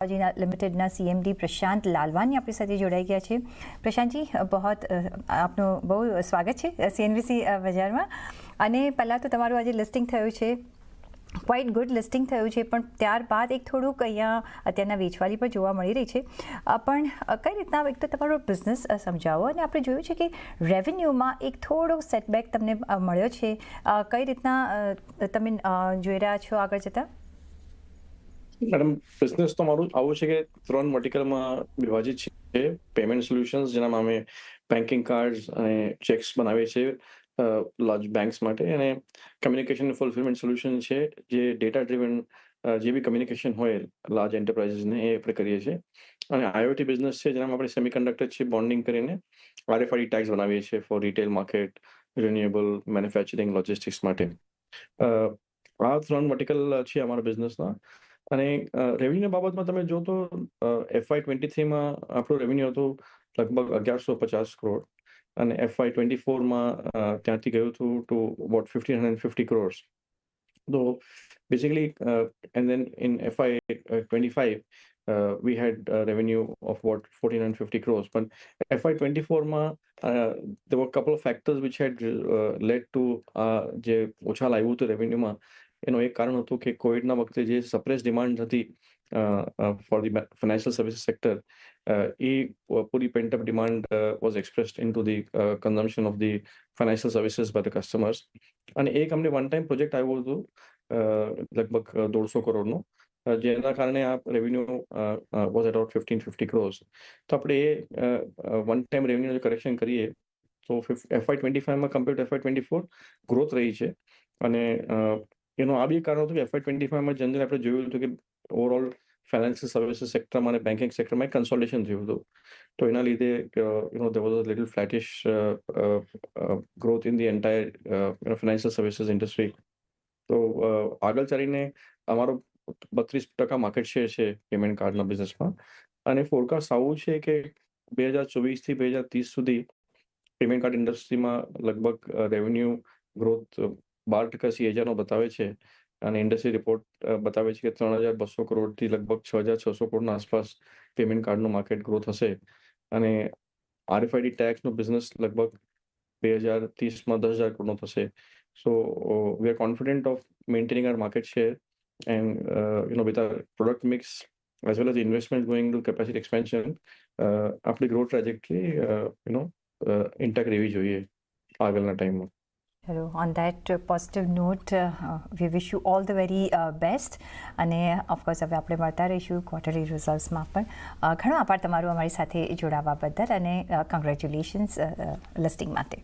ટેકનોલોજીના લિમિટેડના સીએમડી પ્રશાંત લાલવાની આપણી સાથે જોડાઈ ગયા છે. પ્રશાંતજી બહોત અ, આપનું બહુ સ્વાગત છે સીએનબીસી બજારમાં. અને પહેલાં તો તમારું આજે લિસ્ટિંગ થયું છે ક્વાઇટ ગુડ લિસ્ટિંગ થયું છે પણ ત્યારબાદ એક થોડુંક અહીંયા અત્યારના વેચવાલી પણ જોવા મળી રહી છે. પણ કઈ રીતના એક તો તમારો બિઝનેસ સમજાવો અને આપણે જોયું છે કે રેવન્યુમાં એક થોડો સેટબેક તમને મળ્યો છે. કઈ રીતના તમે જોઈ રહ્યા છો આગળ જતાં? મેડમ બિઝનેસ તો મારું આવું છે કે ત્રણ વર્ટિકલમાં વિભાજિત છે. પેમેન્ટ સોલ્યુશન્સ જેનામાં અમે બેન્કિંગ કાર્ડ્સ અને ચેક્સ બનાવીએ છીએ લાર્જ બેંક્સ માટે. અને કમ્યુનિકેશન ફુલફિલમેન્ટ સોલ્યુશન છે, જે ડેટા ડ્રીવન જે બી કમ્યુનિકેશન હોય લાર્જ એન્ટરપ્રાઇઝીસને એ આપણે કરીએ છીએ. અને આઈઓટી બિઝનેસ છે, જેનામાં આપણે સેમિકન્ડક્ટર છે બોન્ડિંગ કરીને આરએફઆઈડી ટેક્સ બનાવીએ છીએ for retail market renewable manufacturing logistics માટે. આ ત્રણ વર્ટિકલ છે અમારા બિઝનેસના અને રેવન્યુ બાબતમાં તમે જો તો એફઆઈ ટ્વેન્ટી થ્રીમાં આપણું રેવન્યુ હતું લગભગ અગિયારસો પચાસ કરોડ અને એફઆઈ ટ્વેન્ટી ફોરમાં ત્યાંથી ગયું હતું to what fifteen hundred fifty crores તો basically and then in FY twenty five we had uh, revenue of what 1450 crores but fy 24 માં uh, there were a couple of factors which had uh, led to uh, જે ઓછા લાવ્યું હતું રેવન્યુમાં એનું એક કારણ હતું કે કોવિડના વખતે જે સપ્રેસ ડિમાન્ડ હતી for the financial services sector A puri pent up demand was expressed in to the consumption of the financial services by the customers અને એક અમને વન ટાઈમ પ્રોજેક્ટ આવ્યું હતું લગભગ દોઢસો કરોડનું જેના કારણે આ revenue was around fifteen fifty crores તો આપણે એ વન ટાઈમ રેવન્યુ કરેક્શન કરીએ, તો FY twenty ફાઈવમાં compare to FY twenty four growth રહી છે. અને એનું આ બી કારણ હતું કે એફઆઈ ટ્વેન્ટી ફાઈવમાં જનરલ આપણે જોયું હતું કે ઓવરઓલ ફાઇનાન્શિયલ સર્વિસીસ સેક્ટરમાં અને બેન્કિંગ સેક્ટરમાં કન્સોલ્ટેશન થયું હતું તો એના લીધે you know uh, uh, growth in the entire uh, you know, financial services industry. તો આગળ ચાલીને અમારો બત્રીસ ટકા માર્કેટ શેર છે પેમેન્ટ કાર્ડના બિઝનેસમાં અને ફોરકાસ્ટ આવું છે કે બે હજાર ચોવીસથી બે હજાર ત્રીસ સુધી પેમેન્ટ કાર્ડ ઇન્ડસ્ટ્રીમાં લગભગ રેવન્યુ ગ્રોથ બાર ટકા સીએજાનો બતાવે છે અને ઇન્ડસ્ટ્રી રિપોર્ટ બતાવે છે કે ત્રણ હજાર બસો કરોડથી લગભગ છ હજાર છસો કરોડના આસપાસ પેમેન્ટ કાર્ડનું માર્કેટ ગ્રોથ હશે. અને આરએફઆઈડી ટેક્સનો બિઝનેસ લગભગ બે હજાર ત્રીસમાં દસ હજાર કરોડનો થશે. So we are confident of maintaining our market share and you know with our product mix as well as the investment going to capacity uh, આપણી growth trajectory you know intact રહેવી જોઈએ આગળના ટાઈમમાં ચલો on that positive note we wish you all the very best અને of course હવે આપણે મળતા રહીશું ક્વાર્ટરલી રિઝલ્ટ્સમાં પણ. ઘણો આભાર તમારો અમારી સાથે જોડાવા બદલ અને કંગ્રેચ્યુલેશન્સ લિસ્ટિંગ માટે.